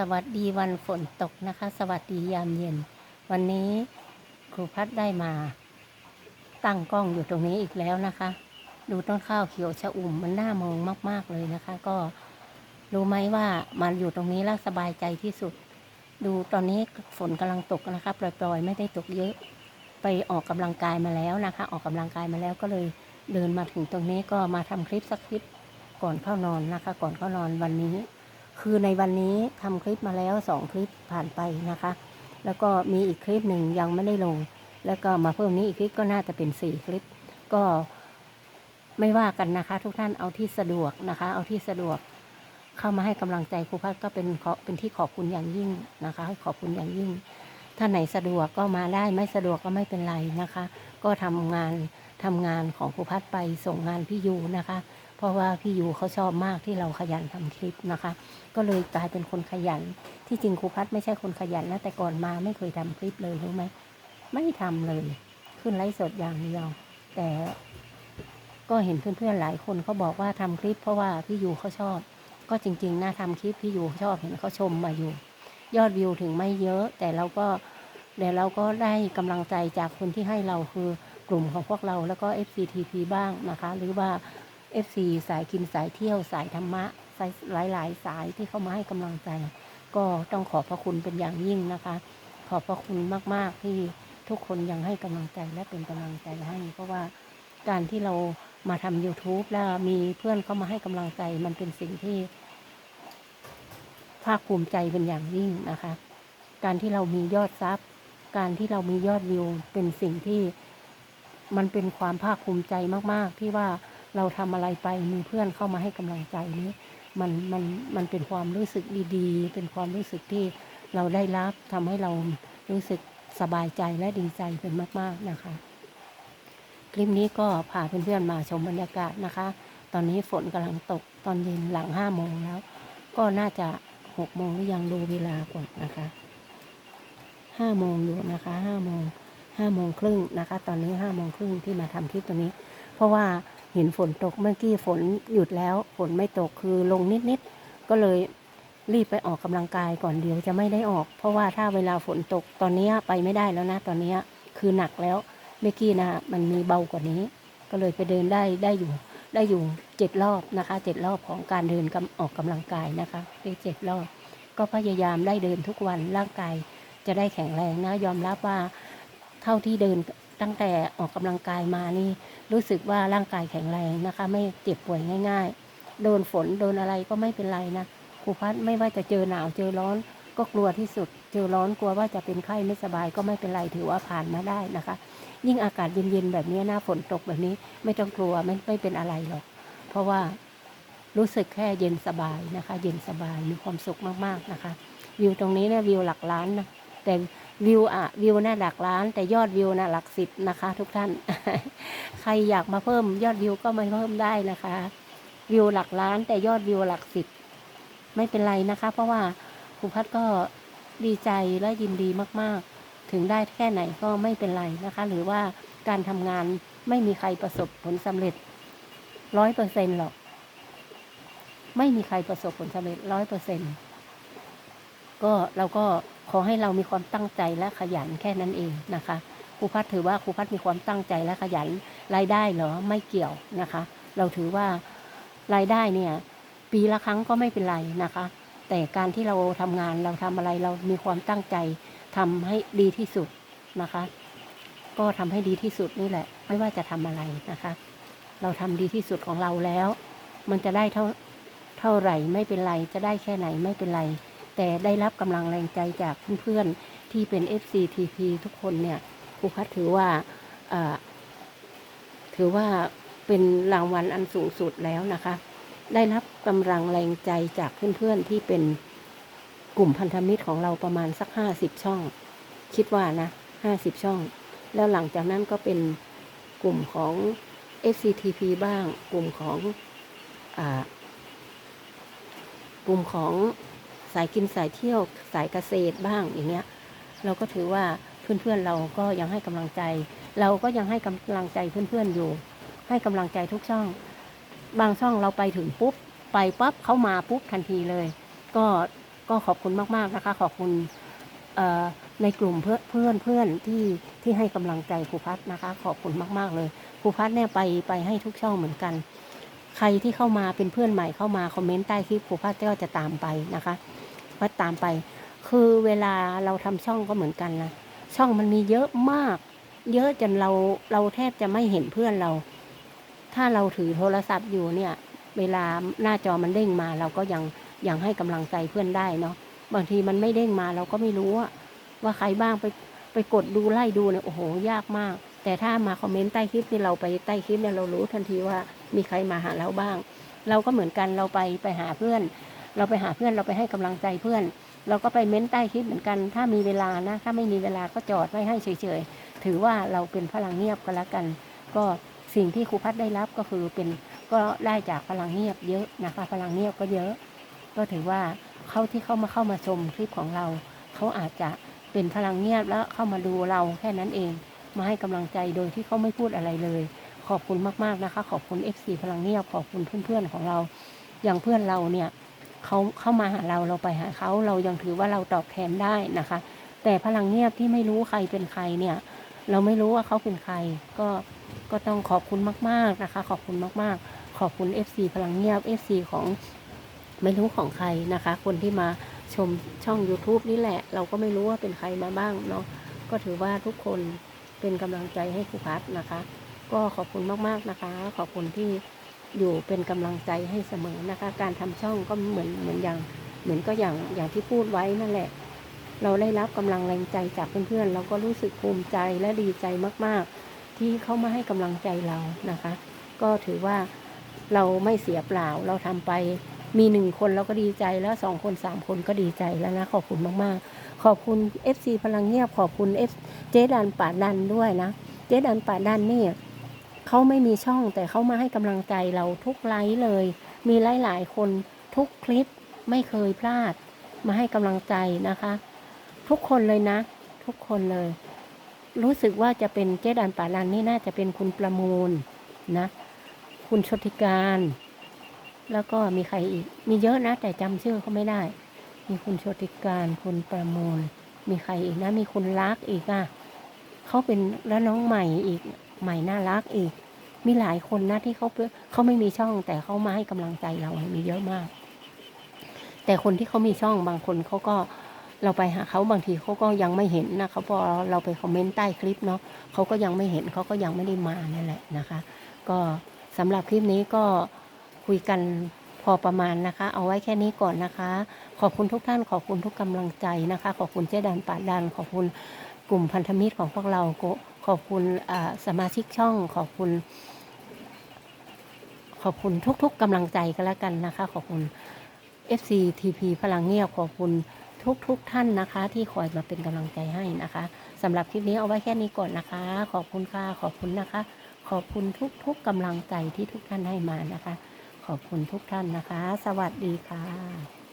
สวัสดีวันฝนตกนะคะ สวัสดียามเย็น วันนี้ครูพัดได้มา ตั้งกล้องอยู่ตรงนี้อีกแล้วนะคะ ดูต้นข้าวเขียวชะอุ่มมันน่ามองมาก ๆเลยนะคะ ก็รู้ไหมว่ามันอยู่ตรงนี้แล้วสบายใจที่สุด ดูตอนนี้ฝนกำลังตกนะคะปล่อยๆไม่ได้ตกเยอะ ไปออกกำลังกายมาแล้วนะคะ ออกกำลังกายมาแล้วก็เลยเดินมาถึงตรงนี้ก็มาทำคลิปสักคลิปก่อนเข้านอนนะคะ ก่อนเข้านอนวันนี้ คือในวันนี้ทำคลิปมาแล้วสองคลิปผ่านไปนะคะ แล้วก็มีอีกคลิปหนึ่งยังไม่ได้ลง แล้วก็มาเพิ่มนี้อีกคลิปก็น่าจะเป็นสี่คลิป ก็ไม่ว่ากันนะคะ ทุกท่านเอาที่สะดวกนะคะ เอาที่สะดวกเข้ามาให้กำลังใจครูพัดก็เป็นขอเป็นที่ขอบคุณอย่างยิ่งนะคะ ขอบคุณอย่างยิ่ง ถ้าไหนสะดวกก็มาได้ไม่สะดวกก็ไม่เป็นไรนะคะ ก็ทำงานทำงานของครูพัดไปส่งงานพี่ยูนะคะ เพราะว่าพี่ยูเขาชอบมากที่เราขยันทำคลิปนะคะ ก็เลยกลายเป็นคนขยัน ที่จริงครูพัดไม่ใช่คนขยันนะแต่ก่อนมาไม่เคยทำคลิปเลยรู้ไหมไม่ทำเลย ขึ้นไลฟ์สดอย่างเดียว แต่ก็เห็นเพื่อนๆหลายคนเขาบอกว่าทำคลิป เพราะว่าพี่ยูเขาชอบ ก็จริงๆน่าทำคลิปพี่ยูชอบเห็นเขาชมมาอยู่ ยอดวิวถึงไม่เยอะ แต่เราก็แต่เราก็ได้กำลังใจจากคนที่ให้เราคือกลุ่มของพวกเราแล้วก็ FCTP บ้างนะคะ หรือว่า FC สายกินสายเที่ยวสายธรรมะสายหลาย ๆ สายที่เข้ามาให้กำลังใจ ก็ต้องขอบพระคุณเป็นอย่างยิ่งนะคะ ขอบพระคุณมาก ๆ ที่ทุกคนยังให้กำลังใจและเป็นกำลังใจให้ เพราะว่าการที่เรามาทำ YouTube แล้วมีเพื่อนเข้ามาให้กำลังใจ มันเป็นสิ่งที่ ภาคภูมิใจเป็นอย่างยิ่งนะคะ การที่เรามียอดซับการที่เรามียอดวิวเป็นสิ่งที่มันเป็นความภาคภูมิใจมาก ๆ ที่ว่า เราทำอะไรไปมีเพื่อนเข้ามาให้กำลังใจนี้ มันมันมันเป็นความรู้สึกดีๆ เป็นความรู้สึกที่เราได้รับทำให้เรารู้สึกสบายใจและดีใจเป็นมาก ๆนะคะ คลิปนี้ก็พาเพื่อนๆมาชมบรรยากาศนะคะ ตอนนี้ฝนกำลังตกตอนเย็นหลังห้าโมงแล้ว ก็น่าจะหกโมงหรือยังดูเวลาก่อนนะคะห้าโมงอยู่นะคะห้าโมงห้าโมงครึ่งนะคะ ตอนนี้ห้าโมงครึ่งที่มาทำคลิปตัวนี้ เพราะว่า เห็นฝนตกเมื่อกี้ฝนหยุดแล้ว ฝนไม่ตกคือลงนิดๆก็เลยรีบไปออกกำลังกายก่อนเดี๋ยวจะไม่ได้ออก เพราะว่าถ้าเวลาฝนตกตอนนี้ไปไม่ได้แล้วนะ ตอนนี้คือหนักแล้วเมื่อกี้นะมันมีเบากว่านี้ ก็เลยไปเดินได้ได้อยู่ได้อยู่เจ็ดรอบนะคะเจ็ดรอบของการเดินกออกกำลังกายนะคะได้เจ็ดรอบ ก็พยายามได้เดินทุกวันร่างกายจะได้แข็งแรงนะ ยอมรับว่าเท่าที่เดิน ตั้งแต่ออกกำลังกายมานี่รู้สึกว่าร่างกายแข็งแรงนะคะ ไม่เจ็บป่วยง่าย ๆ โดนฝนโดนอะไรก็ไม่เป็นไรนะครูพัดไม่ว่าจะเจอหนาวเจอร้อน ก็กลัวที่สุด เจอร้อนกลัวว่าจะเป็นไข้ไม่สบายก็ไม่เป็นไรถือว่าผ่านมาได้นะคะ ยิ่งอากาศเย็นๆแบบนี้หน้าฝนตกแบบนี้ไม่ต้องกลัวไม่ไม่เป็นอะไรหรอก เพราะว่ารู้สึกแค่เย็นสบายนะคะ เย็นสบายมีความสุขมากๆนะคะ วิวตรงนี้เนี่ยวิวหลักล้านนะแต่ วิวอะวิวน่าหลักล้าน แต่ยอดวิวน่ะหลักสิบนะคะ ทุกท่าน ใครอยากมาเพิ่มยอดวิวก็มาเพิ่มได้นะคะ วิวหลักล้าน แต่ยอดวิวหลักสิบไม่เป็นไรนะคะ เพราะว่าครูพัดก็ดีใจและยินดีมาก ๆ ถึงได้แค่ไหนก็ไม่เป็นไรนะคะ หรือว่าการทำงานไม่มีใครประสบผลสำเร็จร้อยเปอร์เซ็นหรอก ไม่มีใครประสบผลสำเร็จร้อยเปอร์เซ็น ก็เราก็ขอให้เรามีความตั้งใจและขยันแค่นั้นเองนะคะครูพัดถือว่าครูพัดมีความตั้งใจและขยันรายได้เหรอไม่เกี่ยวนะคะ เราถือว่ารายได้เนี่ยปีละครั้งก็ไม่เป็นไรนะคะ แต่การที่เราทำงานเราทำอะไรเรามีความตั้งใจทำให้ดีที่สุดนะคะ ก็ทำให้ดีที่สุดนี่แหละ ไม่ว่าจะทำอะไรนะคะ เราทำดีที่สุดของเราแล้ว มันจะได้เท่าเท่าไหร่ไม่เป็นไร จะได้แค่ไหนไม่เป็นไร แต่ได้รับกำลังแรงใจจากเพื่อนๆที่เป็น FCTP ทุกคนเนี่ยครูพัดถือว่าถือว่าเป็นรางวัลอันสูงสุดแล้วนะคะ ได้รับกำลังแรงใจจากเพื่อนๆที่เป็นกลุ่มพันธมิตรของเราประมาณสักห้าสิบช่อง คิดว่านะห้าสิบช่อง แล้วหลังจากนั้นก็เป็นกลุ่มของ FCTP บ้าง กลุ่มของอกลุ่มของ สายกินสายเที่ยวสายเกษตรบ้างอย่างเงี้ยเราก็ถือว่าเพื่อนๆเราก็ยังให้กำลังใจ เราก็ยังให้กำลังใจเพื่อนๆอยู่ ให้กำลังใจทุกช่อง บางช่องเราไปถึงปุ๊บไปปั๊บเขามาปุ๊บทันทีเลย ก็ก็ขอบคุณมากๆนะคะ ขอบคุณในกลุ่มเพื่อนเพื่อนเพื่อนที่ที่ให้กำลังใจครูพัฒนะคะ ขอบคุณมากๆเลยครูพัฒเนี่ยไปไปให้ทุกช่องเหมือนกัน ใครที่เข้ามาเป็นเพื่อนใหม่เข้ามาคอมเมนต์ใต้คลิปครูพัฒก็จะตามไปนะคะ พัดตามไป คือเวลาเราทำช่องก็เหมือนกันนะช่องมันมีเยอะมาก เยอะจนเราเราแทบจะไม่เห็นเพื่อนเรา ถ้าเราถือโทรศัพท์อยู่เนี่ย เวลาหน้าจอมันเด้งมา เราก็ยังยังให้กำลังใจเพื่อนได้เนาะบางทีมันไม่เด้งมาเราก็ไม่รู้ว่าว่าใครบ้างไปไปกดดูไล่ดูเนี่ยโอ้โห ยากมาก แต่ถ้ามาคอมเมนต์ใต้คลิปที่เราไปใต้คลิปเนี่ยเรารู้ทันทีว่ามีใครมาหาเราบ้าง เราก็เหมือนกันเราไปไปหาเพื่อน เราไปหาเพื่อนเราไปให้กำลังใจเพื่อน เราก็ไปเม้นใต้คลิปเหมือนกัน ถ้ามีเวลานะ ถ้าไม่มีเวลาก็จอดไว้ให้เฉยๆ ถือว่าเราเป็นพลังเงียบก็แล้วกัน ก็สิ่งที่ครูพัฒได้รับก็คือเป็นก็ได้จากพลังเงียบเยอะนะคะ พลังเงียบก็เยอะ ก็ถือว่าเขาที่เข้ามาเข้ามาชมคลิปของเราเขาอาจจะเป็นพลังเงียบแล้วเข้ามาดูเราแค่นั้นเอง มาให้กำลังใจโดยที่เขาไม่พูดอะไรเลย ขอบคุณมากๆนะคะ ขอบคุณ FC พลังเงียบขอบคุณเพื่อนๆของเรา อย่างเพื่อนเราเนี่ย เขาเข้ามาหาเราเราไปหาเขาเรายังถือว่าเราตอบแทนได้นะคะ แต่พลังเงียบที่ไม่รู้ใครเป็นใครเนี่ย เราไม่รู้ว่าเขาเป็นใคร ก็ก็ต้องขอบคุณมาก ๆนะคะ ขอบคุณมากๆ ขอบคุณ FC พลังเงียบ FC ของไม่รู้ของใครนะคะ คนที่มาชมช่อง YouTube นี่แหละ เราก็ไม่รู้ว่าเป็นใครมาบ้างเนาะก็ถือว่าทุกคนเป็นกำลังใจให้ครูพัฒนะคะ ก็ขอบคุณมากๆนะคะ ขอบคุณที่ อยู่เป็นกำลังใจให้เสมอนะคะ การทำช่องก็เหมือนเหมือนอย่างเหมือนก็อย่างอย่างที่พูดไว้นั่นแหละ เราได้รับกำลังแรงใจจากเพื่อนๆเราก็รู้สึกภูมิใจและดีใจมากๆ ที่เขามาให้กำลังใจเรานะคะ ก็ถือว่าเราไม่เสียเปล่าเราทำไปมีหนึ่งคนเราก็ดีใจแล้วสองคนสามคนก็ดีใจแล้วนะขอบคุณมากๆ ขอบคุณ FC พลังเงียบขอบคุณ F เจดันป่าดันด้วยนะ เจดันป่าดันนี่ เขาไม่มีช่องแต่เขามาให้กำลังใจเราทุกไลฟ์เลย มีหลายๆคนทุกคลิปไม่เคยพลาด มาให้กำลังใจนะคะ ทุกคนเลยนะ ทุกคนเลย รู้สึกว่าจะเป็นเจดันป่าดันนี่น่าจะเป็นคุณประมูลนะ คุณชติการ แล้วก็มีใครอีก มีเยอะนะ แต่จำชื่อเขาไม่ได้ มีคุณชติการคุณประมูล มีใครอีกนะ มีคุณรักอีกอะเขาเป็นแล้วน้องใหม่อีก ใหม่น่ารักอีก มีหลายคนนะที่เขาเปเขาไม่มีช่อง แต่เขามาให้กำลังใจเรามีเยอะมาก แต่คนที่เขามีช่องบางคนเขาก็เราไปหาเขาบางทีเขาก็ยังไม่เห็นนะเขาพอเราไปคอมเมนต์ใต้คลิปเนาะเขาก็ยังไม่เห็นเขาก็ยังไม่ได้มานั่นแหละนะคะ ก็สำหรับคลิปนี้ก็คุยกันพอประมาณนะคะ เอาไว้แค่นี้ก่อนนะคะ ขอบคุณทุกท่านขอบคุณทุกกำลังใจนะคะ ขอบคุณเจ๊ดันปาดันขอบคุณ กลุ่มพันธมิตรของพวกเราขอบคุณสมาชิกช่องขอบคุณ ขอบคุณทุกๆกำลังใจก็แล้วกันนะคะ ขอบคุณ FC TP พลังเงียบขอบคุณทุกๆท่านนะคะ ที่คอยมาเป็นกำลังใจให้นะคะสำหรับคลิปนี้เอาไว้แค่นี้ก่อนนะคะ ขอบคุณค่ะขอบคุณนะคะ ขอบคุณทุกๆกำลังใจที่ทุกท่านให้มานะคะ ขอบคุณทุกท่านนะคะ สวัสดีค่ะ